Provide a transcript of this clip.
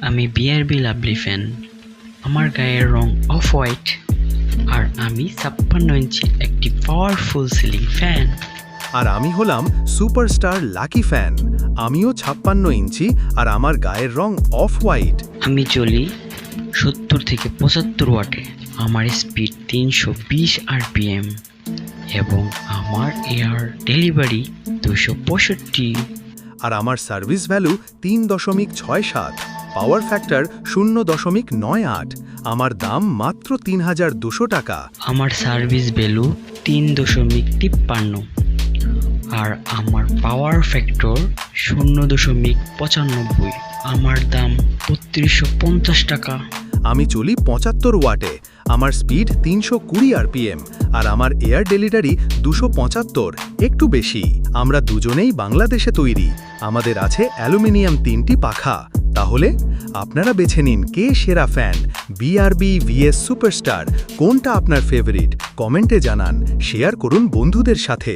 আমি BRB lovely fan আমার গায়ের রং অফ হোয়াইট আর আমি ছাপ্পান্ন ইঞ্চি একটি পাওয়ারফুল সিলিং ফ্যান আর আমি হলাম সুপারস্টার লাকি ফ্যান আমিও ছাপ্পান্ন ইঞ্চি আর আমার গায়ের রং অফ হোয়াইট আমি চলি সত্তর থেকে পঁচাত্তর ওয়াটে আমার স্পিড তিনশো বিশ আরপিএম এবং আমার এয়ার ডেলিভারি দুশো পঁয়ষট্টি। আর আমার সার্ভিস ভ্যালু তিন দশমিক ছয় সাত। পাওয়ার ফ্যাক্টর শূন্য দশমিক নয় আট। আমার দাম মাত্র তিন হাজার দুশো টাকা। আমার সার্ভিস ভ্যালু তিন দশমিক তিপ্পান্ন। আর আমার পাওয়ার ফ্যাক্টর শূন্য দশমিক পঁচানব্বই। আমার দাম বত্রিশশো পঞ্চাশ টাকা। আমি চলি পঁচাত্তর ওয়াটে। আমার স্পিড তিনশো কুড়ি আরপিএম। আর আমার এয়ার ডেলিভারি দুশো পঁচাত্তর। একটু বেশি। আমরা দুজনেই বাংলাদেশে তৈরি। আমাদের আছে অ্যালুমিনিয়াম তিনটি পাখা। তাহলে আপনারা বেছে নিন কে সেরা ফ্যান বিআরবি ভিএস সুপারস্টার কোনটা আপনার ফেভারিট কমেন্টে জানান শেয়ার করুন বন্ধুদের সাথে।